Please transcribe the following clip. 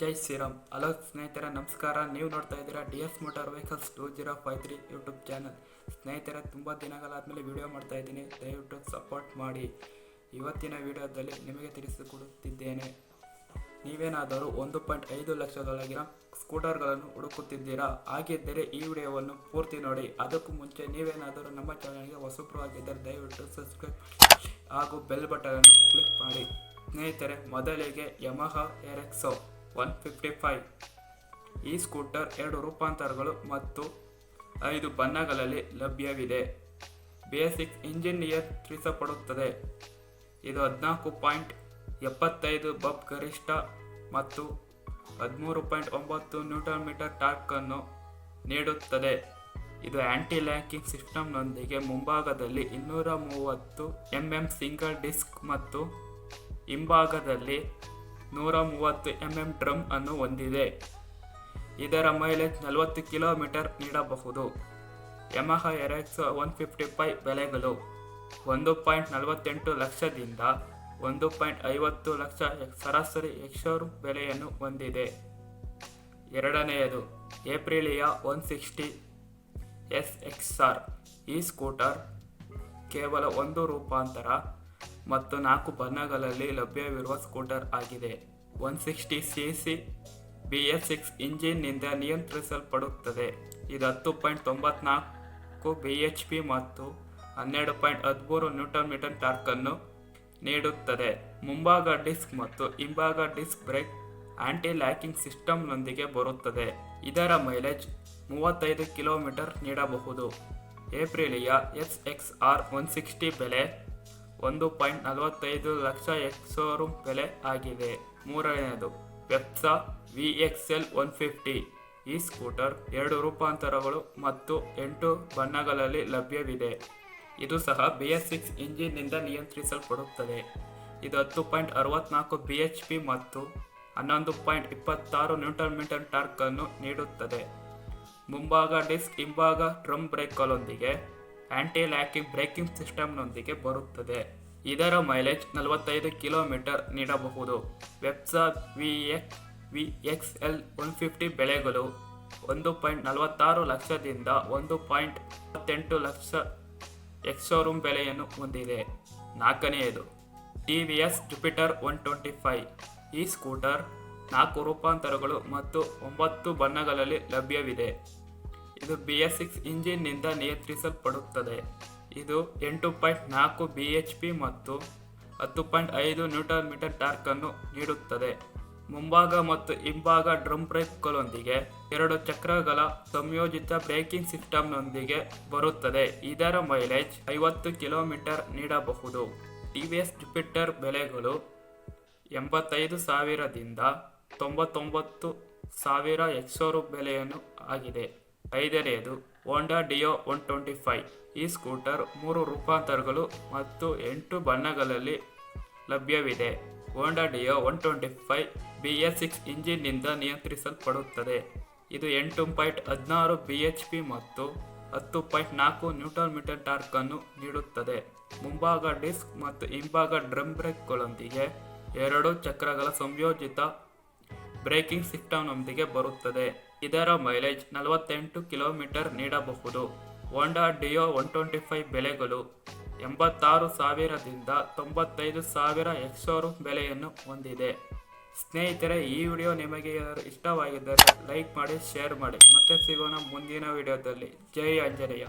ಜೈ Shriram. Hello ಸ್ನೇಹಿತರ, ನಮಸ್ಕಾರ. ನೀವು ನೋಡ್ತಾ ಇದ್ದೀರಾ D S motor vehicles two zero five three YouTube channel. ಸ್ನೇಹಿತರ, ತುಂಬ ದಿನಗಳಾದಮೇಲೆ ವಿಡಿಯೋ ಮಾಡ್ತಾ ಇದ್ದೀನಿ. ದಯವಿಟ್ಟು ಸಪೋರ್ಟ್ ಮಾಡಿ. ಇವತ್ತಿನ ವಿಡಿಯೋದಲ್ಲಿ ನಿಮಗೆ ತಿಳಿಸಿಕೊಡುತ್ತಿದ್ದೇನೆ, ನೀವೇನಾದರೂ ಒಂದು ಪಾಯಿಂಟ್ ಐದು ಲಕ್ಷದೊಳಗಿನ ಸ್ಕೂಟರ್ಗಳನ್ನು ಹುಡುಕುತ್ತಿದ್ದೀರಾ? ಹಾಗಿದ್ದರೆ ಈ ವಿಡಿಯೋವನ್ನು ಪೂರ್ತಿ ನೋಡಿ. ಅದಕ್ಕೂ ಮುಂಚೆ ನೀವೇನಾದರೂ ನಮ್ಮ ಚಾನಲ್ಗೆ ಹೊಸಬ್ರು ಆಗಿದ್ದರೆ ದಯವಿಟ್ಟು ಸಬ್ಸ್ಕ್ರೈಬ್ ಹಾಗೂ ಬೆಲ್ ಬಟನ್ ಅನ್ನು ಕ್ಲಿಕ್ ಮಾಡಿ. ಸ್ನೇಹಿತರೆ, ಮೊದಲಿಗೆ Yamaha Aerox one fifty five. ಈ ಸ್ಕೂಟರ್ ಎರಡು ರೂಪಾಂತರಗಳು ಮತ್ತು ಐದು ಬಣ್ಣಗಳಲ್ಲಿ ಲಭ್ಯವಿದೆ. ಬೇಸಿಕ್ ಇಂಜಿನ್ ನಿಯಂತ್ರಿಸಲ್ಪಡುತ್ತದೆ ಇದು ಹದಿನಾಲ್ಕು ಪಾಯಿಂಟ್ ಎಪ್ಪತ್ತೈದು ಬಬ್ ಗರಿಷ್ಠ ಮತ್ತು ಹದಿಮೂರು ಪಾಯಿಂಟ್ ಒಂಬತ್ತು ನ್ಯೂಟನ್ ಮೀಟರ್ ಟಾರ್ಕನ್ನು ನೀಡುತ್ತದೆ. ಇದು ಆಂಟಿ ಲ್ಯಾಕಿಂಗ್ ಸಿಸ್ಟಮ್ನೊಂದಿಗೆ ಮುಂಭಾಗದಲ್ಲಿ ಇನ್ನೂರ ಮೂವತ್ತು ಎಂ ಎಂ ಸಿಂಗಲ್ ಡಿಸ್ಕ್ ಮತ್ತು ಹಿಂಭಾಗದಲ್ಲಿ ನೂರ ಮೂವತ್ತು ಎಂ ಎಂ ಡ್ರಮ್ ಅನ್ನು ಹೊಂದಿದೆ. ಇದರ ಮೈಲೇಜ್ ನಲವತ್ತು ಕಿಲೋಮೀಟರ್ ನೀಡಬಹುದು. Yamaha Aerox one fifty five ಬೆಲೆಗಳು ಒಂದು ಪಾಯಿಂಟ್ ನಲವತ್ತೆಂಟು ಲಕ್ಷದಿಂದ ಒಂದು ಪಾಯಿಂಟ್ ಐವತ್ತು ಲಕ್ಷ ಸರಾಸರಿ ಎಕ್ಸೋರು ಬೆಲೆಯನ್ನು ಹೊಂದಿದೆ. ಎರಡನೆಯದು, Aprilia one sixty S X R ಈ ಸ್ಕೂಟರ್ ಕೇವಲ ಒಂದು ರೂಪಾಂತರ ಮತ್ತು ನಾಲ್ಕು ಬಣ್ಣಗಳಲ್ಲಿ ಲಭ್ಯವಿರುವ ಸ್ಕೂಟರ್ ಆಗಿದೆ. One sixty C C B S six ಇಂಜಿನ್ನಿಂದ ನಿಯಂತ್ರಿಸಲ್ಪಡುತ್ತದೆ. ಇದು ಹತ್ತು ಪಾಯಿಂಟ್ ತೊಂಬತ್ನಾಲ್ಕು ಬಿ ಎಚ್ ಪಿ ಮತ್ತು ಹನ್ನೆರಡು ಪಾಯಿಂಟ್ ಹದಿಮೂರು ನ್ಯೂಟನ್ ಮೀಟರ್ ಟಾರ್ಕನ್ನು ನೀಡುತ್ತದೆ. ಮುಂಭಾಗ ಡಿಸ್ಕ್ ಮತ್ತು ಹಿಂಭಾಗ ಡಿಸ್ಕ್ ಬ್ರೇಕ್ ಆಂಟಿ ಲ್ಯಾಕಿಂಗ್ ಸಿಸ್ಟಮ್ನೊಂದಿಗೆ ಬರುತ್ತದೆ. ಇದರ ಮೈಲೇಜ್ ಮೂವತ್ತೈದು ಕಿಲೋಮೀಟರ್ ನೀಡಬಹುದು. Aprilia S X R one sixty ಬೆಲೆ ಒಂದು ಪಾಯಿಂಟ್ ನಲವತ್ತೈದು ಲಕ್ಷ ಎಕ್ಸೋರು ಬೆಲೆ ಆಗಿದೆ. ಮೂರನೆಯದು ವೆಪ್ಸಾ V X L one fifty ಈ ಸ್ಕೂಟರ್ ಎರಡು ರೂಪಾಂತರಗಳು ಮತ್ತು ಎಂಟು ಬಣ್ಣಗಳಲ್ಲಿ ಲಭ್ಯವಿದೆ. ಇದು ಸಹ ಬಿ ಎಸ್ ಸಿಕ್ಸ್ ಇಂಜಿನ್ನಿಂದ ನಿಯಂತ್ರಿಸಲ್ಪಡುತ್ತದೆ. ಇದು ಹತ್ತು ಪಾಯಿಂಟ್ ಅರವತ್ನಾಲ್ಕು ಬಿ ಎಚ್ ಪಿ ಮತ್ತು ಹನ್ನೊಂದು ಪಾಯಿಂಟ್ ಇಪ್ಪತ್ತಾರು ನ್ಯೂಟನ್ ಮೀಟರ್ ಟಾರ್ಕನ್ನು ನೀಡುತ್ತದೆ. ಮುಂಭಾಗ ಡಿಸ್ಕ್, ಹಿಂಭಾಗ ಡ್ರಮ್ ಬ್ರೇಕ್ಗಳೊಂದಿಗೆ ಆಂಟಿ ಲ್ಯಾಕಿಂಗ್ ಬ್ರೇಕಿಂಗ್ ಸಿಸ್ಟಮ್ನೊಂದಿಗೆ ಬರುತ್ತದೆ. ಇದರ ಮೈಲೇಜ್ ನಲವತ್ತೈದು ಕಿಲೋಮೀಟರ್ ನೀಡಬಹುದು. ವೆಬ್ಸಾ V X V X L one fifty ಬೆಲೆಗಳು ಒಂದು ಪಾಯಿಂಟ್ ನಲವತ್ತಾರು ಲಕ್ಷದಿಂದ ಒಂದು ಪಾಯಿಂಟ್ ಇಪ್ಪತ್ತೆಂಟು ಲಕ್ಷ ಎಕ್ಸೋರೂಮ್ ಬೆಲೆಯನ್ನು ಹೊಂದಿದೆ. ನಾಲ್ಕನೆಯದು, T V S Jupiter one twenty five. ಈ ಸ್ಕೂಟರ್ ನಾಲ್ಕು ರೂಪಾಂತರಗಳು ಮತ್ತು ಒಂಬತ್ತು ಬಣ್ಣಗಳಲ್ಲಿ ಲಭ್ಯವಿದೆ. ಇದು ಬಿ ಎಸ್ ಸಿಕ್ಸ್ ಇಂಜಿನ್ನಿಂದ ನಿಯಂತ್ರಿಸಲ್ಪಡುತ್ತದೆ. ಇದು ಎಂಟು ಪಾಯಿಂಟ್ ನಾಲ್ಕು ಬಿ ಎಚ್ ಪಿ ಮತ್ತು ಹತ್ತು ಪಾಯಿಂಟ್ ಐದು ನ್ಯೂಟನ್ ಮೀಟರ್ ಟಾರ್ಕನ್ನು ನೀಡುತ್ತದೆ. ಮುಂಭಾಗ ಮತ್ತು ಹಿಂಭಾಗ ಡ್ರಮ್ ಬ್ರೇಕ್ಗಳೊಂದಿಗೆ ಎರಡು ಚಕ್ರಗಳ ಸಂಯೋಜಿತ ಬ್ರೇಕಿಂಗ್ ಸಿಸ್ಟಮ್ನೊಂದಿಗೆ ಬರುತ್ತದೆ. ಇದರ ಮೈಲೇಜ್ ಐವತ್ತು ಕಿಲೋಮೀಟರ್ ನೀಡಬಹುದು. ಟಿ ವಿ ಎಸ್ ಜುಪಿಟರ್ ಬೆಲೆಗಳು ಎಂಬತ್ತೈದು ಸಾವಿರದಿಂದ ತೊಂಬತ್ತೊಂಬತ್ತು ಸಾವಿರ ಎಕ್ಸೋರು ಬೆಲೆಯನ್ನು ಆಗಿದೆ. ಐದನೆಯದು Honda Dio one twenty five ಈ ಸ್ಕೂಟರ್ ಮೂರು ರೂಪಾಂತರಗಳು ಮತ್ತು ಎಂಟು ಬಣ್ಣಗಳಲ್ಲಿ ಲಭ್ಯವಿದೆ. Honda Dio one twenty five B S six ಇಂಜಿನ್ನಿಂದ ನಿಯಂತ್ರಿಸಲ್ಪಡುತ್ತದೆ. ಇದು ಎಂಟು ಪಾಯಿಂಟ್ ಹದಿನಾರು ಬಿ ಎಚ್ ಪಿ ಮತ್ತು ಹತ್ತು ಪಾಯಿಂಟ್ ನಾಲ್ಕು ನ್ಯೂಟನ್ ಮೀಟರ್ ಟಾರ್ಕನ್ನು ನೀಡುತ್ತದೆ. ಮುಂಭಾಗ ಡಿಸ್ಕ್ ಮತ್ತು ಹಿಂಭಾಗ ಡ್ರಮ್ ಬ್ರೇಕ್ಗಳೊಂದಿಗೆ ಎರಡು ಚಕ್ರಗಳ ಸಂಯೋಜಿತ ಬ್ರೇಕಿಂಗ್ ಸಿಸ್ಟಮ್ನೊಂದಿಗೆ ಬರುತ್ತದೆ. ಇದರ ಮೈಲೇಜ್ ನಲವತ್ತೆಂಟು ಕಿಲೋಮೀಟರ್ ನೀಡಬಹುದು. Honda Dio one twenty five ಬೆಲೆಗಳು ಎಂಬತ್ತಾರು ಸಾವಿರದಿಂದ ತೊಂಬತ್ತೈದು ಸಾವಿರ ಎಕ್ಸೋರು ಬೆಲೆಯನ್ನು ಹೊಂದಿದೆ. ಸ್ನೇಹಿತರೆ, ಈ ವಿಡಿಯೋ ನಿಮಗೆ ಇಷ್ಟವಾಗಿದ್ದರೆ ಲೈಕ್ ಮಾಡಿ, ಶೇರ್ ಮಾಡಿ. ಮತ್ತೆ ಸಿಗೋಣ ಮುಂದಿನ ವಿಡಿಯೋದಲ್ಲಿ. ಜೈ ಆಂಜನೇಯ.